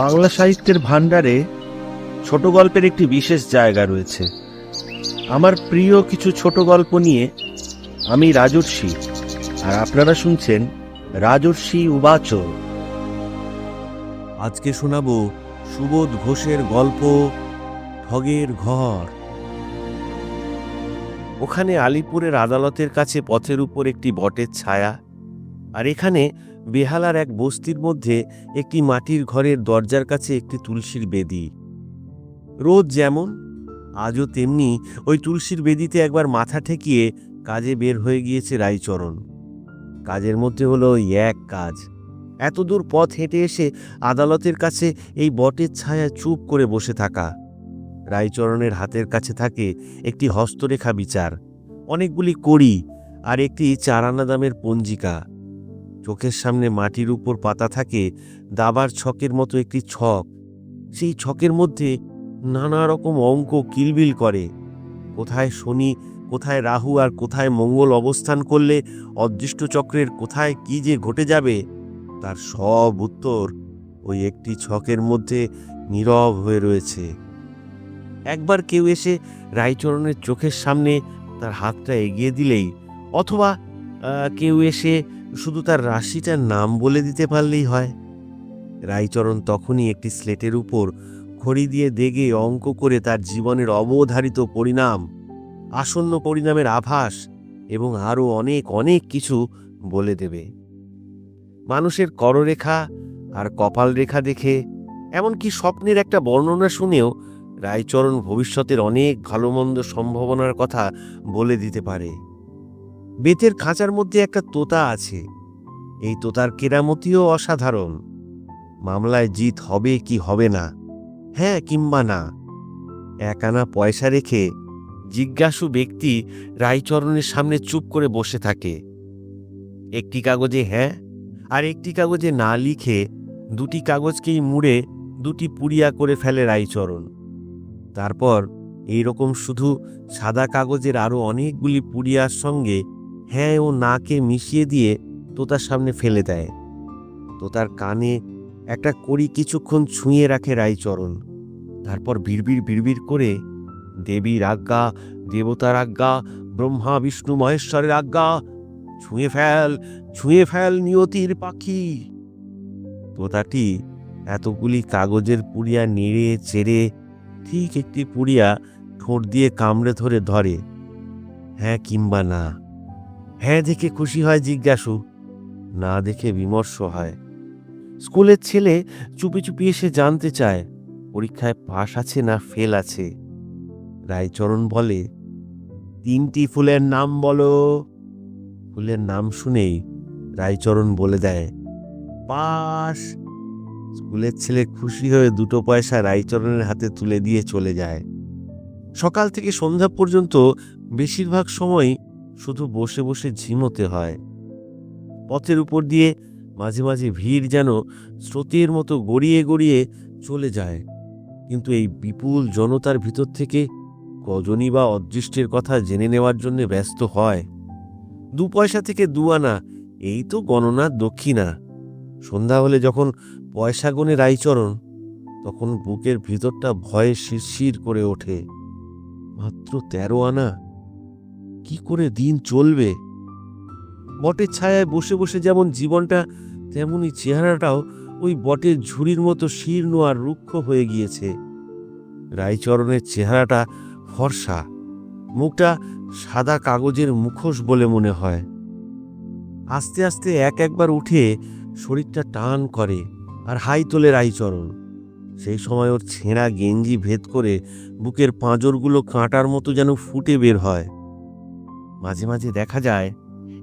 বাংলা সাহিত্যের ভাণ্ডারে ছোট গল্পের একটি বিশেষ জায়গা রয়েছে। আমার প্রিয় কিছু ছোট গল্প নিয়ে আমি রাজর্ষি, আর আপনারা শুনছেন রাজর্ষি উবাচ। আজকে শোনাবো সুবোধ ঘোষের গল্প, ঠগের ঘর। ওখানে আলিপুরের আদালতের কাছে পথের উপর একটি বটের ছায়া, আর এখানে বেহালার এক বস্তির মধ্যে একটি মাটির ঘরের দরজার কাছে একটি তুলসীর বেদি। রোজ যেমন, আজও তেমনি ওই তুলসীর বেদিতে একবার মাথা ঠেকিয়ে কাজে বের হয়ে গিয়েছে রায়চরণ। কাজের মধ্যে হলো এক কাজ। এত দূর পথ হেঁটে এসে আদালতের কাছে এই বটের ছায়া চুপ করে বসে থাকা। রায়চরণের হাতের কাছে থাকে একটি হস্তরেখা বিচার। অনেকগুলি কড়ি আর একটি চারানা দামের পঞ্জিকা। চোখের সামনে মাটির উপর পাতা থাকে, দাবার ছকের মতো একটি ছক। সেই ছকের মধ্যে নানা রকম অঙ্ক কিলবিল করে। কোথায় শনি, কোথায় রাহু আর কোথায় মঙ্গল অবস্থান করলে অদৃষ্ট চক্রের কোথায় কি যে ঘটে যাবে, তার সব উত্তর ওই একটি ছকের মধ্যে নীরব হয়ে রয়েছে। একবার কেউ এসে রায়চরণের চোখের সামনে তার হাতটা এগিয়ে দিলেই, অথবা কেউ এসে শুধু তার রাশিটার নাম বলে দিতে পারলেই হয়। রায়চরণ তখনই একটি স্লেটের উপর খড়ি দিয়ে দেগে অঙ্ক করে তার জীবনের অবধারিত পরিণাম, আসন্ন পরিণামের আভাস এবং আরও অনেক অনেক কিছু বলে দেবে। মানুষের কররেখা আর কপাল রেখা দেখে, এমনকি স্বপ্নের একটা বর্ণনা শুনেও রায়চরণ ভবিষ্যতের অনেক ভালো মন্দ সম্ভাবনার কথা বলে দিতে পারে। বেতের খাঁচার মধ্যে একটা তোতা আছে। এই তোতার কেরামতিও অসাধারণ। মামলায় জিত হবে কি হবে না? হ্যাঁ কিংবা না? এক আনা পয়সা রেখে জিজ্ঞাসু ব্যক্তি রায়চরণের সামনে চুপ করে বসে থাকে। একটি কাগজে হ্যাঁ আর একটি কাগজে না লিখে দুটি কাগজকেই মুড়ে দুটি পুড়িয়া করে ফেলে রায়চরণ। তারপর এই রকম শুধু সাদা কাগজের আরও অনেকগুলি পুড়িয়ার সঙ্গে হ্যাঁ ও নাকে মিশিয়ে দিয়ে তোতার সামনে ফেলে দেয়। তোতার কানে একটা কড়ি কিছুক্ষণ ছুঁয়ে রাখে রায়চরণ। তারপর বিড়বিড় বিড়বিড় করে দেবীর আজ্ঞা, দেবতার আজ্ঞা, ব্রহ্মা, বিষ্ণু, মহেশ্বরের আজ্ঞা, ছুঁয়ে ফেল ছুঁয়ে ফেল নিয়তির পাখি। তোতাটি এতগুলি কাগজের পুড়িয়া নেড়ে চেড়ে ঠিক একটি পুড়িয়া ঠোঁট দিয়ে কামড়ে ধরে ধরে হ্যাঁ কিংবা না। হ্যাঁ দেখে খুশি হয় জিজ্ঞাসু। না দেখে বিমর্ষ হয়। স্কুলের ছেলে চুপি চুপি এসে জানতে চায়, পরীক্ষায় পাশ আছে না ফেল আছে? রায়চরণ বলে, তিনটি ফুলের নাম বলো। ফুলের নাম শুনেই রায়চরণ বলে দেয়, পাশ। স্কুলের ছেলে খুশি হয়ে দুটো পয়সা রায়চরণের হাতে তুলে দিয়ে চলে যায়। সকাল থেকে সন্ধ্যা পর্যন্ত বেশিরভাগ সময় শুধু বসে বসে ঝিমোতে হয়। পথের উপর দিয়ে মাঝে মাঝে ভিড় যেন স্রোতের মতো গড়িয়ে গড়িয়ে চলে যায়। কিন্তু এই বিপুল জনতার ভিতর থেকে কজনই বা অদৃষ্টের কথা জেনে নেওয়ার জন্য ব্যস্ত হয়। দু পয়সা থেকে দু আনা, এই তো গণনার দক্ষিণা। সন্ধ্যা হলে যখন পয়সা গনে রাইচরণ তখন বুকের ভিতরটা ভয়ে শিরশির করে ওঠে। মাত্র তেরো আনা? কি করে দিন চলবে? বটের ছায়ায় বসে বসে যেমন জীবনটা, তেমনি চেহারাটাও ওই বটের ঝুড়ির মতো শীর্ণ আর রুক্ষ হয়ে গিয়েছে। রায়চরণের চেহারাটা ফর্সা, মুখটা সাদা কাগজের মুখোশ বলে মনে হয়। আস্তে আস্তে এক একবার উঠে শরীরটা টান করে আর হাই তোলে রাইচরণ সেই সময় ওর ছেঁড়া গেঞ্জি ভেদ করে বুকের পাঁজরগুলো কাঁটার মতো যেন ফুটে বের হয়। মাঝে মাঝে দেখা যায়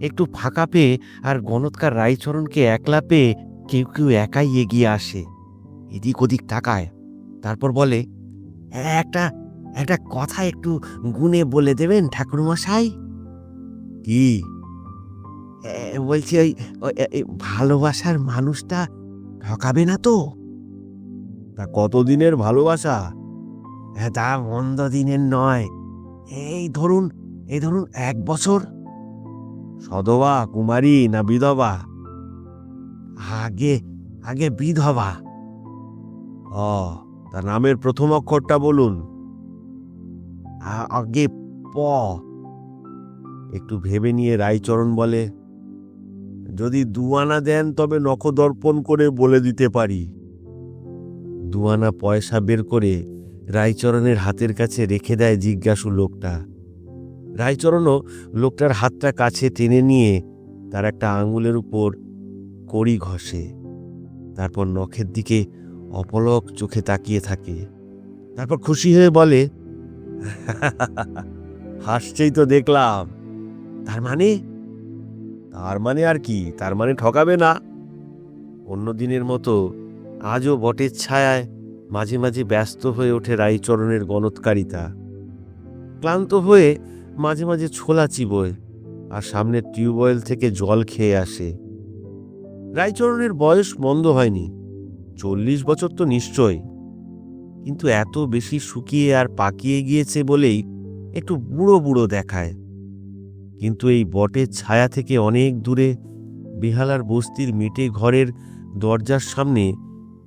একটু ফাঁকা পেয়ে আর গণৎকার রায়চরণকে একলা পেয়ে কেউ কেউ একাই এগিয়ে আসে এদিক ওদিক তাকায় তারপর বলে "হ্যাঁ, একটা একটা কথা একটু গুনে বলে দেবেন ঠাকুরমশাই? কি? বলছি ওই ভালোবাসার মানুষটা ঠকাবে না তো? তা কতদিনের ভালোবাসা? হ্যাঁ তা মন্দ দিনের নয় এই ধরুন এই ধরুন এক বছর? সদবা, কুমারী না বিধবা? আগে আগে বিধবা। অ তার নামের প্রথম অক্ষরটা বলুন। আগে প। একটু ভেবে নিয়ে রায়চরণ বলে, যদি দুয়ানা দেন তবে নখদর্পণ করে বলে দিতে পারি। দুয়ানা পয়সা বের করে রায়চরণের হাতের কাছে রেখে দেয় জিজ্ঞাসু লোকটা। রায়চরণও লোকটার হাতটা কাছে টেনে নিয়ে তার একটা আঙুলের উপর কড়ি ঘষে, তারপর নখের দিকে অপলক চোখে তাকিয়ে থাকে। তারপর খুশি হয়ে বলে, হাসছেই তো দেখলাম। তার মানে? তার মানে আর কি? তার মানে ঠকাবে না? অন্য দিনের মতো আজও বটের ছায়ায় মাঝে মাঝে ব্যস্ত হয়ে ওঠে রাইচরণের গণৎকারিতা। ক্লান্ত হয়ে মাঝে মাঝে ছোলা চিবোয় আর সামনের টিউবওয়েল থেকে জল খেয়ে আসে। রায়চরণের বয়স মন্দ হয়নি। চল্লিশ বছর তো নিশ্চয়। কিন্তু এত বেশি শুকিয়ে আর পাকিয়ে গিয়েছে বলেই একটু বুড়ো বুড়ো দেখায়। কিন্তু এই বটের ছায়া থেকে অনেক দূরে বেহালার বস্তির মেটে ঘরের দরজার সামনে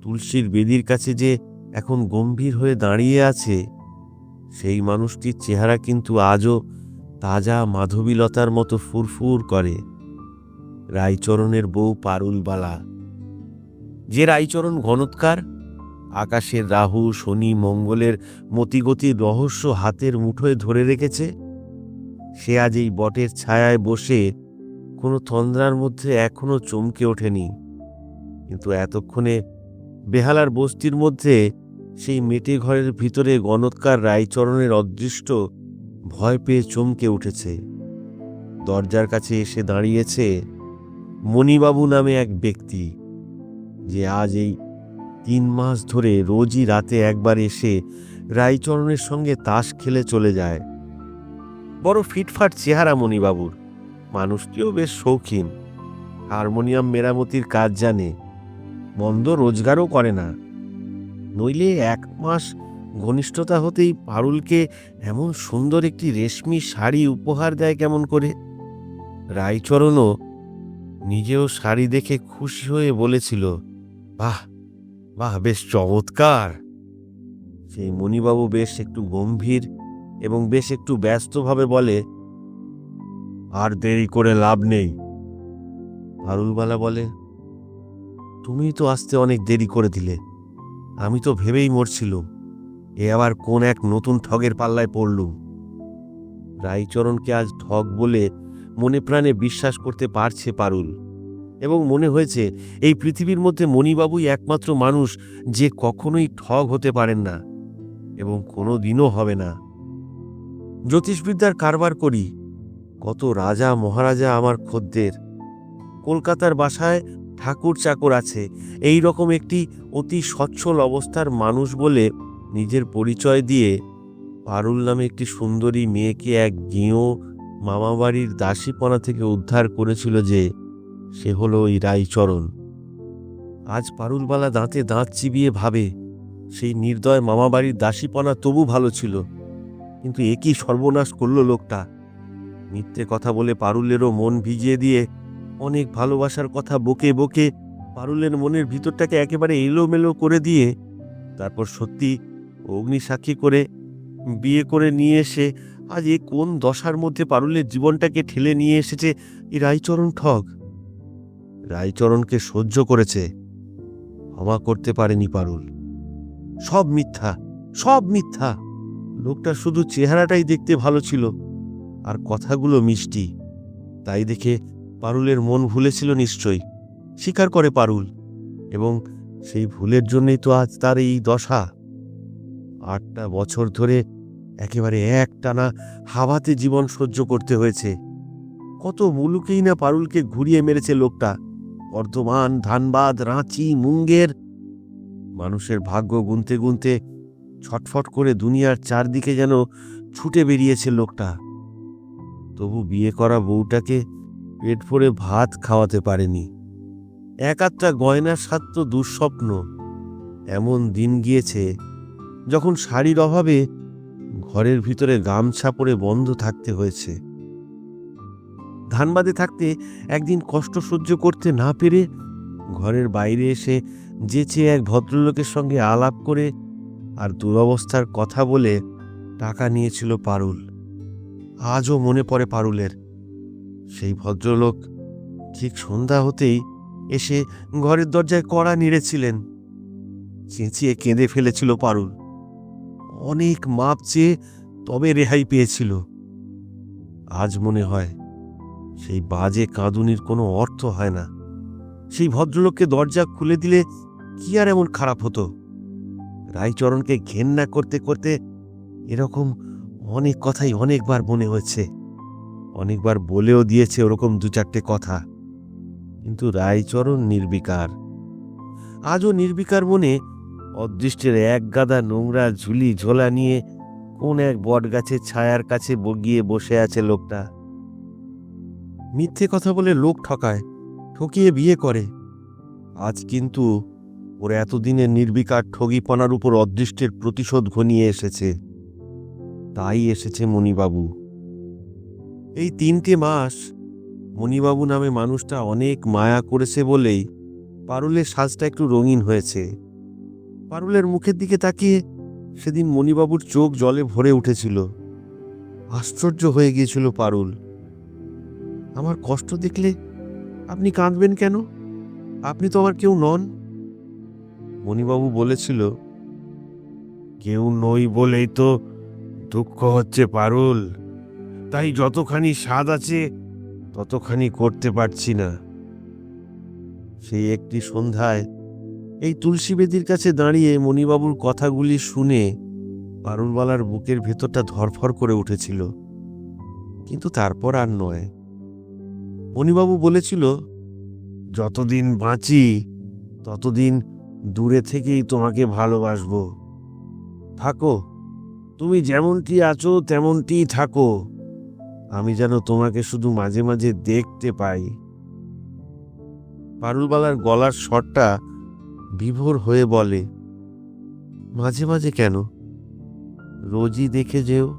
তুলসীর বেদির কাছে যে এখন গম্ভীর হয়ে দাঁড়িয়ে আছে, সেই মানুষটির চেহারা কিন্তু আজও তাজা মাধবীলতার মতো ফুরফুর করে। রাইচরণের বউ পারুলবালা। যে রাইচরণ ঘনৎকার, আকাশের রাহু, শনি, মঙ্গলের মতিগতির রহস্য হাতের মুঠোয় ধরে রেখেছে, সে আজ এই বটের ছায়ায় বসে কোনো তন্দ্রার মধ্যে এখনও চমকে ওঠেনি। কিন্তু এতক্ষণে বেহালার বস্তির মধ্যে সেই মেটে ঘরের ভিতরে গণৎকার রায়চরণের অদৃষ্ট ভয় পেয়ে চমকে উঠেছে। দরজার কাছে এসে দাঁড়িয়েছে মণিবাবু নামে এক ব্যক্তি, যে আজ এই তিন মাস ধরে রোজই রাতে একবার এসে রায়চরণের সঙ্গে তাস খেলে চলে যায়। বড় ফিটফাট চেহারা মণিবাবুর, মানুষটিও বেশ শৌখিন, হারমোনিয়াম মেরামতির কাজ জানে, মন্দ রোজগারও করে না। নইলে এক মাস ঘনিষ্ঠতা হতেই পারুলকে এমন সুন্দর একটি রেশমি শাড়ি উপহার দেয় কেমন করে? রায়চরণও নিজেও শাড়ি দেখে খুশি হয়ে বলেছিল, বাহ বাহ, বেশ চমৎকার। সেই মণিবাবু বেশ একটু গম্ভীর এবং বেশ একটু ব্যস্তভাবে বলে, আর দেরি করে লাভ নেই। পারুলবালা বলে, তুমি তো আসতে অনেক দেরি করে দিলে, আমি তো ভেবেই মরছিলুম। এ আবার কোন এক নতুন ঠগের পাল্লায় পড়লুম রাইচরণকে আজ ঠগ বলে মনে প্রাণে বিশ্বাস করতে পারছে পারুল। এবং মনে হয়েছে, এই পৃথিবীর মধ্যে মণিবাবুই একমাত্র মানুষ যে কখনোই ঠগ হতে পারেন না এবং কোনো দিনও হবে না। জ্যোতিষবিদ্যার কারবার করি। কত রাজা মহারাজা আমার খদ্দের। কলকাতার বাসায় ঠাকুর চাকর আছে। এই রকম একটি অতি সচ্ছল অবস্থার মানুষ বলে নিজের পরিচয় দিয়ে পারুল নামে একটি সুন্দরী মেয়েকে এক গিঁয়ো মামাবাড়ির দাসীপনা থেকে উদ্ধার করেছিল যে সে হলো ওই রাইচরণ আজ পারুলবালা দাঁতে দাঁত চিবিয়ে ভাবে, সেই নির্দয় মামাবাড়ির দাসীপনা তবু ভালো ছিল, কিন্তু একই সর্বনাশ করল লোকটা? মিথ্যে কথা বলে পারুলেরও মন ভিজিয়ে দিয়ে অনেক ভালোবাসার কথা বকে বকে পারুলের মনের ভিতরটাকে একেবারে এলোমেলো করে দিয়ে তারপর সত্যি অগ্নিসাক্ষী করে বিয়ে করে নিয়ে এসে আজ এ কোন দশার মধ্যে পারুলের জীবনটাকে ঠেলে নিয়ে এসেছে এই রায়চরণ ঠগ? রায়চরণকে সহ্য করেছে। ক্ষমা করতে পারেনি পারুল। সব মিথ্যা সব মিথ্যা। লোকটা শুধু চেহারাটাই দেখতে ভালো ছিল, আর কথাগুলো মিষ্টি। তাই দেখে পারুলের মন ভুলেছিল নিশ্চয়ই। স্বীকার করে পারুল, এবং সেই ভুলের জন্যই তো আজ তার এই দশা। আটটা বছর ধরে একেবারে এক টানা হাওয়াতে জীবন সহ্য করতে হয়েছে। কত মুলুকেই না পারুলকে ঘুরিয়ে মেরেছে লোকটা। বর্ধমান, ধানবাদ, রাঁচি, মুঙ্গের মানুষের ভাগ্য গুনতে গুনতে ছটফট করে দুনিয়ার চারদিকে যেন ছুটে বেরিয়েছে লোকটা। তবু বিয়ে করা বউটাকে পেট ভরে ভাত খাওয়াতে পারেনি। এক আধটা গয়নার স্বাদ তো দুঃস্বপ্ন। এমন দিন গিয়েছে যখন শাড়ির অভাবে ঘরের ভিতরে গামছা পরে বন্ধ থাকতে হয়েছে। ধানবাদে থাকতে একদিন কষ্ট সহ্য করতে না পেরে ঘরের বাইরে এসে যেচে এক ভদ্রলোকের সঙ্গে আলাপ করে আর দুরবস্থার কথা বলে টাকা নিয়েছিল পারুল। আজও মনে পড়ে পারুলের। সেই ভদ্রলোক ঠিক সন্ধ্যা হতেই এসে ঘরের দরজায় কড়া নেড়েছিলেন। চেঁচিয়ে কেঁদে ফেলেছিল পারুল। অনেক মাপ চেয়ে তবে রেহাই পেয়েছিল। আজ মনে হয় সেই বাজে কাঁদুনির কোনো অর্থ হয় না। সেই ভদ্রলোককে দরজা খুলে দিলে কি আর এমন খারাপ হতো? রায়চরণকে ঘেন্না করতে করতে এরকম অনেক কথাই অনেকবার মনে হয়েছে। অনেকবার বলেও দিয়েছে ওরকম দু চারটে কথা। কিন্তু রায়চরণ নির্বিকার। আজও নির্বিকার মনে অদৃষ্টের এক গাদা নোংরা ঝুলি ঝোলা নিয়ে কোন এক বটগাছের ছায়ার কাছে বগিয়ে বসে আছে লোকটা। মিথ্যে কথা বলে লোক ঠকায় ঠকিয়ে বিয়ে করে। আজ কিন্তু ওর এতদিনের নির্বিকার ঠগিপনার উপর অদৃষ্টের প্রতিশোধ ঘনিয়ে এসেছে। তাই এসেছে মণিবাবু। এই তিনটে মাস মণিবাবু নামে মানুষটা অনেক মায়া করেছে বলেই পারুলের সাজটা একটু রঙিন হয়েছে। পারুলের মুখের দিকে তাকিয়ে সেদিন মণিবাবুর চোখ জলে ভরে উঠেছিল। আশ্চর্য হয়ে গিয়েছিল পারুল। আমার কষ্ট দেখলে আপনি কাঁদবেন কেন? আপনি তো আমার কেউ নন। মণিবাবু বলেছিল, কেউ নই বলেই তো দুঃখ হচ্ছে পারুল। তাই যতখানি স্বাদ আছে, ততখানি করতে পারছি না। সেই একটি সন্ধ্যায় এই তুলসী বেদির কাছে দাঁড়িয়ে মণিবাবুর কথাগুলি শুনে পারুলবালার বুকের ভেতরটা ধরফর করে উঠেছিল। কিন্তু তারপর আর নয়। মণিবাবু বলেছিল, যতদিন বাঁচি, ততদিন দূরে থেকেই তোমাকে ভালোবাসবো। থাকো, তুমি যেমনটি আছো, তেমনটি থাকো। আমি যেন তোমাকে শুধু মাঝে মাঝে দেখতে পাই। পারুলবালার গলার স্বরটা বিভোর হয়ে বলে, মাঝে মাঝে কেন? রোজই দেখে যেও।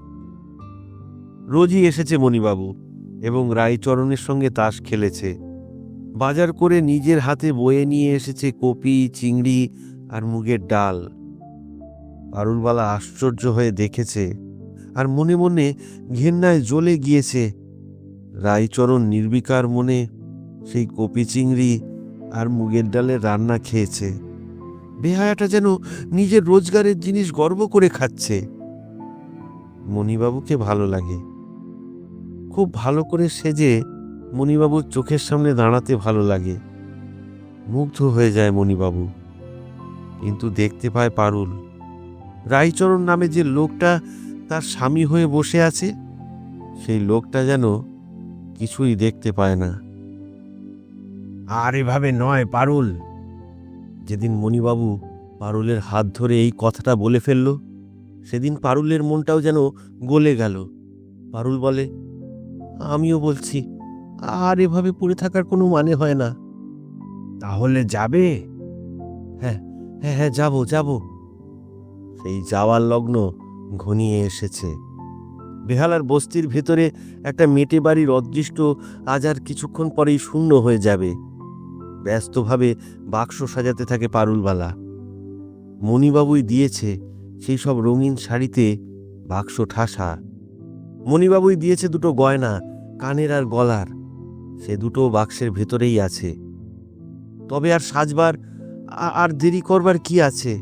রোজই এসেছে মণিবাবু এবং রায়চরণের সঙ্গে তাস খেলেছে। বাজার করে নিজের হাতে বয়ে নিয়ে এসেছে কপি, চিংড়ি আর মুগের ডাল। পারুলবালা আশ্চর্য হয়ে দেখেছে আর মনে মনে ঘেন্নায় জ্বলে গিয়েছে। রায়চরণ নির্বিকার মনে সেই কপি, চিংড়ি আর মুগের ডালের রান্না খেয়েছে। বেহায়াটা যেন নিজের রোজগারের জিনিস গর্ব করে খাচ্ছে। মণিবাবুকে ভালো লাগে। খুব ভালো করে সেজে মণিবাবুর চোখের সামনে দাঁড়াতে ভালো লাগে। মুগ্ধ হয়ে যায় মণিবাবু। কিন্তু দেখতে পায় পারুল। রায়চরণ নামে যে লোকটা তার স্বামী হয়ে বসে আছে, সেই লোকটা যেন কিছুই দেখতে পায় না। আর এভাবে নয় পারুল। যেদিন মণিবাবু পারুলের হাত ধরে এই কথাটা বলে ফেলল সেদিন পারুলের মনটাও যেন গলে গেল। পারুল বলে আমিও বলছি আর এভাবে পড়ে থাকার কোনো মানে হয় না। তাহলে যাবে? হ্যাঁ হ্যাঁ হ্যাঁ যাব যাব। সেই যাওয়ার লগ্ন ঘনিয়ে এসেছে। বেহালার বস্তির ভেতরে একটা মেটে বাড়ির অদৃষ্ট আজ আর কিছুক্ষণ পরেই শূন্য হয়ে যাবে। ব্যস্তভাবে বাক্স সাজাতে থাকে পারুলবালা। মণিবাবুই দিয়েছে সেই সব রঙিন শাড়িতে বাক্স ঠাসা। মণিবাবুই দিয়েছে দুটো গয়না, কানের আর গলার। সে দুটো বাক্সের ভেতরেই আছে। তবে আর সাজবার আর দেরি করবার কি আছে?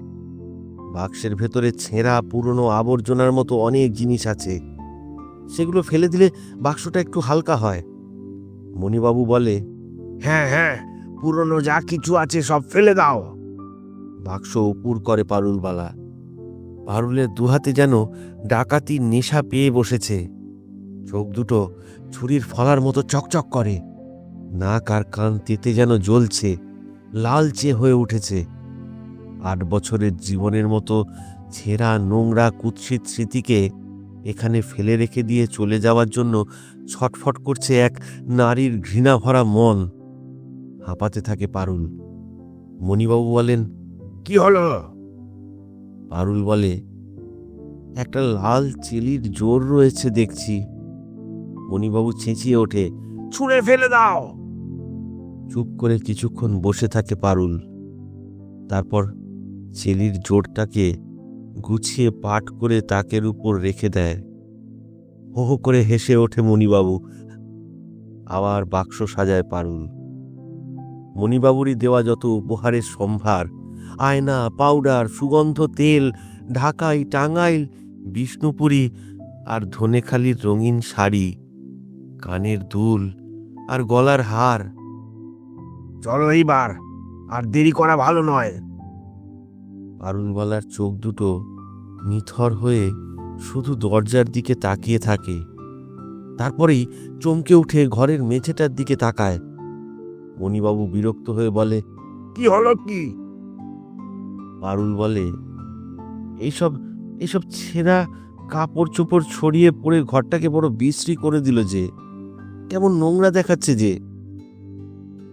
বাক্সের ভেতরে ছেঁড়া, পুরনো আবর্জনার মতো অনেক জিনিস আছে। সেগুলো ফেলে দিলে বাক্সটা একটু হালকা হয়। মণিবাবু বলে হ্যাঁ হ্যাঁ পুরনো যা কিছু আছে সব ফেলে দাও। বাক্স উপুর করে পারুলবালা। পারুলের দুহাতে যেন ডাকাতির নেশা পেয়ে বসেছে। চোখ দুটো ছুরির ফলার মতো চকচক করে। নাক আর কান তেতে যেন জ্বলছে, লালচে হয়ে উঠেছে। আট বছরের জীবনের মতো ছেঁড়া নোংরা কুৎসিত স্মৃতিকে এখানে ফেলে রেখে দিয়ে চলে যাওয়ার জন্য ছটফট করছে এক নারীর ঘৃণা ভরা মন। হাঁপাতে থাকে পারুল। মণিবাবু বলেন কি হলো? পারুল বলে একটা লাল চেলির জোর রয়েছে দেখছি। মণিবাবু চেঁচিয়ে ওঠে ছুঁড়ে ফেলে দাও! চুপ করে কিছুক্ষণ বসে থাকে পারুল। তারপর চেলির জোরটাকে গুছিয়ে পাট করে তাকের উপর রেখে দেয়। হো হো করে হেসে ওঠে মণিবাবু। আবার বাক্স সাজায় পারুল। মণিবাবুরই দেওয়া যত উপহারের সম্ভার আয়না পাউডার সুগন্ধ তেল ঢাকাই টাঙ্গাইল বিষ্ণুপুরী আর ধনেখালির রঙিন শাড়ি কানের দুল আর গলার হার। চলো এইবার আর দেরি করা ভালো নয়। পারুলওয়ালার চোখ দুটো নিথর হয়ে শুধু দরজার দিকে তাকিয়ে থাকে। তারপরেই চমকে উঠে ঘরের মেঝেটার দিকে তাকায়। মণিবাবু বিরক্ত হয়ে বলে কি হলো কি? পারুল বলে এইসব এইসব ছেঁড়া কাপড় চোপড় ছড়িয়ে পড়ে ঘরটাকে বড় বিশ্রী করে দিল যে কেমন নোংরা দেখাচ্ছে যে।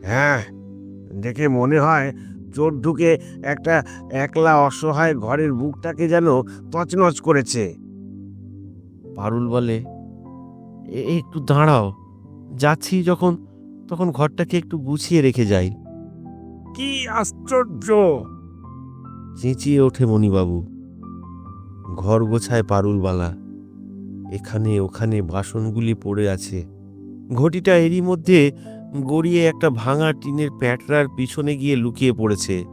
হ্যাঁ দেখে মনে হয় চোর ঢুকে একটা একলা অসহায় ঘরের বুকটাকে যেন তছনছ করেছে। পারুল বলে "এ- এ, একটু দাঁড়াও যাচ্ছি যখন তখন ঘরটাকে একটু গুছিয়ে রেখে যাই। কি আশ্চর্য! চেঁচিয়ে ওঠে মণিবাবু। ঘর গোছায় পারুলবালা। এখানে ওখানে বাসনগুলি পড়ে আছে। ঘটিটা এরই মধ্যে গড়িয়ে একটা ভাঙা টিনের প্যাটরার পিছনে গিয়ে লুকিয়ে পড়েছে।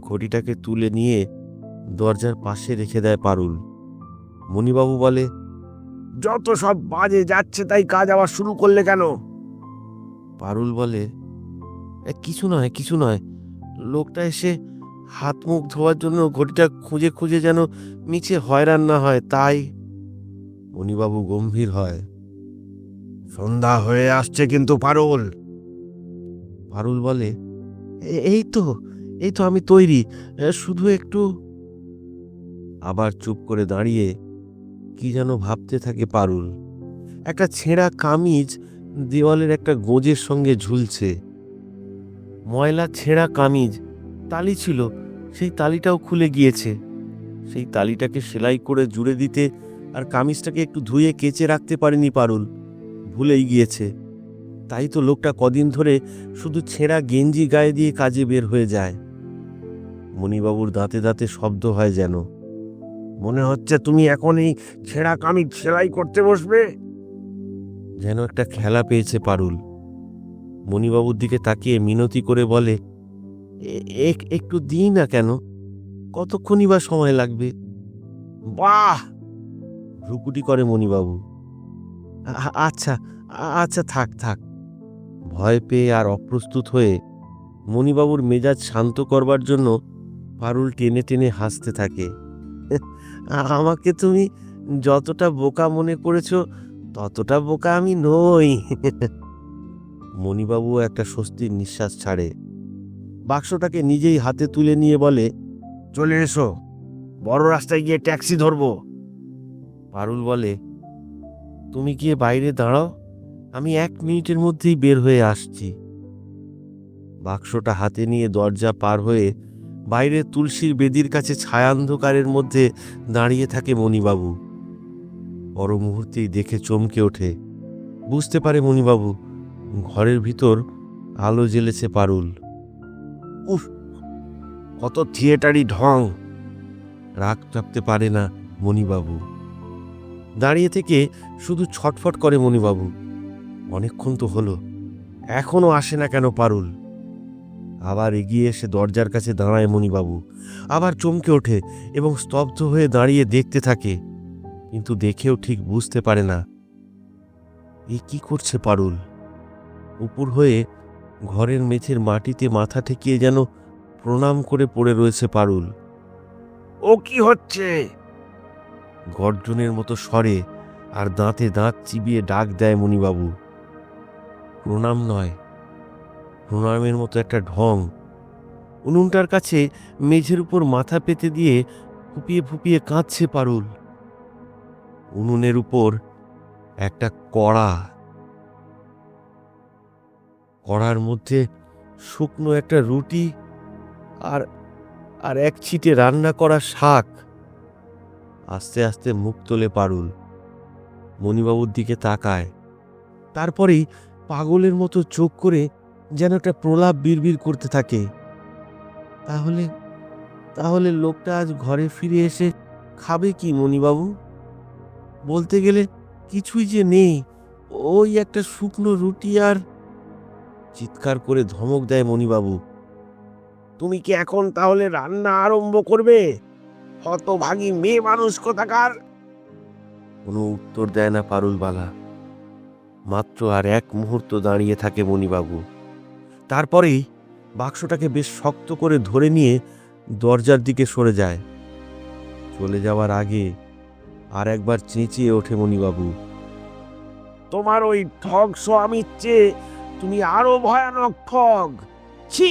ঘটিটাকে তুলে নিয়ে দরজার পাশে রেখে দেয় পারুল। মণিবাবু বলে যত সব বাজে যাচ্ছে তাই কাজ আবার শুরু করলে কেন? পারুল বলে কিছু নয় কিছু নয়। লোকটা এসে হাত মুখ ধোয়ার জন্য ঘটিটা খুঁজে খুঁজে যেন নিচে হয়রান না হয়, তাই মণিবাবু গম্ভীর হয়। সন্ধ্যা হয়ে আসছে কিন্তু পারুল। পারুল বলে, "এ- এই তো এই তো আমি তৈরি শুধু একটু আবার চুপ করে দাঁড়িয়ে কি যেন ভাবতে থাকে পারুল। একটা ছেঁড়া কামিজ দেওয়ালের একটা গোজের সঙ্গে ঝুলছে। ময়লা ছেঁড়া কামিজ, তালি ছিল, সেই তালিটাও খুলে গিয়েছে। সেই তালিটাকে সেলাই করে জুড়ে দিতে আর কামিজটাকে একটু ধুয়ে কেচে রাখতে পারেনি পারুল। ভুলেই গিয়েছে। তাই তো লোকটা কদিন ধরে শুধু ছেঁড়া গেঞ্জি গায়ে দিয়ে কাজে বের হয়ে যায়। মণিবাবুর দাঁতে দাঁতে শব্দ হয় যেন। মনে হচ্ছে তুমি এখন এই ছেঁড়া কামিজ সেলাই করতে বসবে। যেন একটা খেলা পেয়েছে পারুল। মণিবাবুর দিকে তাকিয়ে মিনতি করে বলে, "এ- এক- একটু দিই না কেন? কতক্ষণই বা সময় লাগবে? বাহ! ভ্রুকুটি করে মণিবাবু। আচ্ছা আচ্ছা থাক থাক। ভয় পেয়ে আর অপ্রস্তুত হয়ে মণিবাবুর মেজাজ শান্ত করবার জন্য পারুল টেনে টেনে হাসতে থাকে। আমাকে তুমি যতটা বোকা মনে করেছ ততটা বোকা আমি নই। মণিবাবু একটা স্বস্তির নিঃশ্বাস ছাড়ে। বাক্সটাকে নিজেই হাতে তুলে নিয়ে বলে, চলে এসো, বড় রাস্তায় গিয়ে ট্যাক্সি ধরবো। পারুল বলে, তুমি গিয়ে বাইরে দাঁড়াও, আমি এক মিনিটের মধ্যেই বের হয়ে আসছি। বাক্সটা হাতে নিয়ে দরজা পার হয়ে বাইরে তুলসীর বেদির কাছে ছায়ান্ধকারের মধ্যে দাঁড়িয়ে থাকে মণিবাবু। পর মুহূর্তেই দেখে চমকে ওঠে। বুঝতে পারে মণিবাবু, ঘরের ভিতর আলো জ্বেলেছে পারুল। উফ, কত থিয়েটারই ঢং। রাগ চাপতে পারে না মণিবাবু। দাঁড়িয়ে থেকে শুধু ছটফট করে মণিবাবু। অনেকক্ষণ তো হলো, এখনও আসে না কেন পারুল? আবার এগিয়ে এসে দরজার কাছে দাঁড়ায় মণিবাবু। আবার চমকে ওঠে এবং স্তব্ধ হয়ে দাঁড়িয়ে দেখতে থাকে। কিন্তু দেখেও ঠিক বুঝতে পারে না। এ কি করছে পারুল? উপর হয়ে ঘরের মেঝের মাটিতে মাথা ঠেকিয়ে যেন প্রণাম করে পড়ে রয়েছে পারুল। ও কি হচ্ছে? গর্জনের মতো স্বরে আর দাঁতে দাঁত চিবিয়ে ডাক দেয় মণিবাবু। প্রণাম নয় প্রণামের মতো একটা ঢং। উনুনটার কাছে মেঝের উপর মাথা পেতে দিয়ে ফুপিয়ে ফুপিয়ে কাঁদছে পারুল। উনুনের উপর একটা কড়া। কড়ার মধ্যে শুকনো একটা রুটি আর আর এক ছিটে রান্না করা শাক। আস্তে আস্তে মুখ তোলে পারুল। মণিবাবুর দিকে তাকায়। তারপরেই পাগলের মতো চোখ করে যেন একটা প্রলাপ বিড়বিড় করতে থাকে। তাহলে তাহলে লোকটা আজ ঘরে ফিরে এসে খাবে কি মণিবাবু? বলতে গেলে কিছুই যে নেই। ওই একটা শুকনো রুটি আর চিৎকার করে ধমক দেয় মণিবাবু। তুমি কি এখন তাহলে রান্না আরম্ভ করবে? হতভাগী মেয়ে মানুষ কোথাকার? কোনো উত্তর দেয় না পারুলবালা। মাত্র আর এক মুহূর্ত দাঁড়িয়ে থাকে মণিবাবু। তারপরেই বাক্সটাকে বেশ শক্ত করে ধরে নিয়ে দরজার দিকে সরে যায়। চলে যাওয়ার আগে আর একবার চেঁচিয়ে ওঠে মণিবাবু। তোমার ওই ঠগ স্বামীর চেয়ে তুমি আরও ভয়ানক ঠগ ছি!